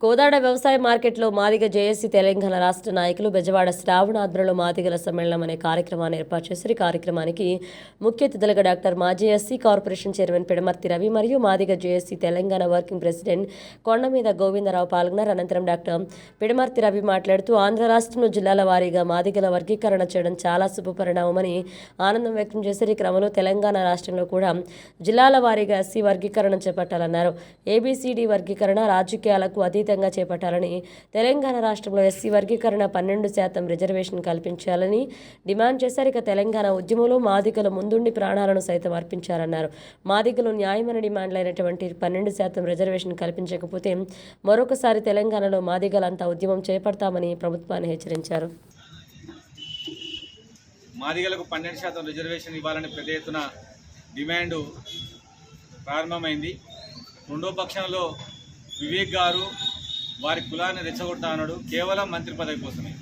కోదాడ వ్యవసాయ మార్కెట్లో మాదిగ జేఏసీ తెలంగాణ రాష్ట్ర నాయకులు బెజవాడ శ్రావణ ఆధ్వర్యంలో మాదిగల సమ్మేళనం అనే కార్యక్రమాన్ని ఏర్పాటు చేశారు. ఈ కార్యక్రమానికి ముఖ్య అతిథులుగా డాక్టర్ మాజీ SC corporation chairman Pidamarthi Ravi మరియు Madiga JAC Telangana working president Kondameeda Govindarao పాల్గొన్నారు. అనంతరం డాక్టర్ పిడమర్తి రవి మాట్లాడుతూ ఆంధ్ర రాష్ట్రంలో జిల్లాల వారీగా మాదిగల వర్గీకరణ చేయడం చాలా శుభపరిణామమని ఆనందం వ్యక్తం చేశారు. ఈ క్రమంలో తెలంగాణ రాష్ట్రంలో కూడా జిల్లాల వారీగా ఎస్సీ వర్గీకరణ చేపట్టాలన్నారు. ఏబీసీడీ వర్గీకరణ రాజకీయాలకు అతీతంగా చేపట్టాలని తెలంగాణ రాష్ట్రంలో ఎస్సీ వర్గీకరణ పన్నెండు శాతం రిజర్వేషన్ కల్పించాలని డిమాండ్ చేశారు. ఇక తెలంగాణ ఉద్యమంలో మాదిగలు ముందుండి ప్రాణాలను సైతం అర్పించారన్నారు. మాదిగలు న్యాయమైన డిమాండ్లైనటువంటి పన్నెండు శాతం రిజర్వేషన్ కల్పించకపోతే మరొకసారి తెలంగాణలో మాదిగలంతా ఉద్యమం చేపడతామని ప్రభుత్వాన్ని హెచ్చరించారు. మాదిగలకు పన్నెండు శాతం రిజర్వేషన్ ఇవ్వాలని పెద్ద ఎత్తున డిమాండ్ ప్రారంభమైంది. రెండో పక్షంలో వివేక్ గారు వారి కులాన్ని రెచ్చగొడతా అన్నాడు. కేవలం మంత్రి పదవి కోసమే.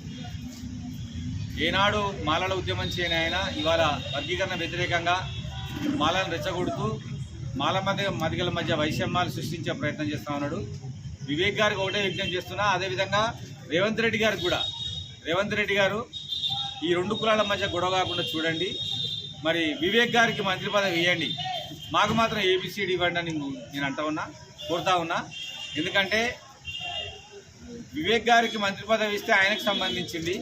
ఏనాడు మాలల ఉద్యమం చేయని ఆయన ఇవాళ వర్గీకరణ వ్యతిరేకంగా మాలను రెచ్చగొడుతూ మాల మధ్య మదిగల మధ్య వైషమ్యాలు సృష్టించే ప్రయత్నం చేస్తా ఉన్నాడు. వివేక్ గారికి ఒకటే విజ్ఞప్తి చేస్తున్నా అదేవిధంగా రేవంత్ రెడ్డి గారికి కూడా. రేవంత్ రెడ్డి గారు ఈ రెండు కులాల మధ్య గొడవ కాకుండా చూడండి. మరి వివేక్ గారికి మంత్రి పదవి ఇవ్వండి. మాకు మాత్రం ఏబిసిడి ఇవ్వండి అని నేను అంటా ఉన్నా కోరుతా ఉన్నా. ఎందుకంటే వివేక్ గారికి మంత్రి పదవి ఇస్తే ఆయనకు సంబంధించింది.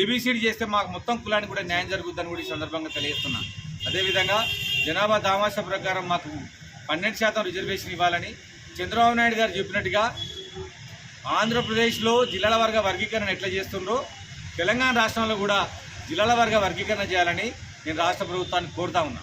ఏబిసిడి చేస్తే మాకు మొత్తం కులానికి కూడా న్యాయం జరుగుతుందని కూడా ఈ సందర్భంగా తెలియజేస్తున్నా. అదేవిధంగా జనాభా దామాష ప్రకారం మాకు పన్నెండు శాతం రిజర్వేషన్ ఇవ్వాలని చంద్రబాబు నాయుడు గారు చెప్పినట్టుగా ఆంధ్రప్రదేశ్లో జిల్లాల వర్గ వర్గీకరణ ఎట్లా చేస్తుండ్రో తెలంగాణ రాష్ట్రంలో కూడా జిల్లాల వర్గ వర్గీకరణ చేయాలని నేను రాష్ట్ర ప్రభుత్వాన్ని కోరుతా ఉన్నా.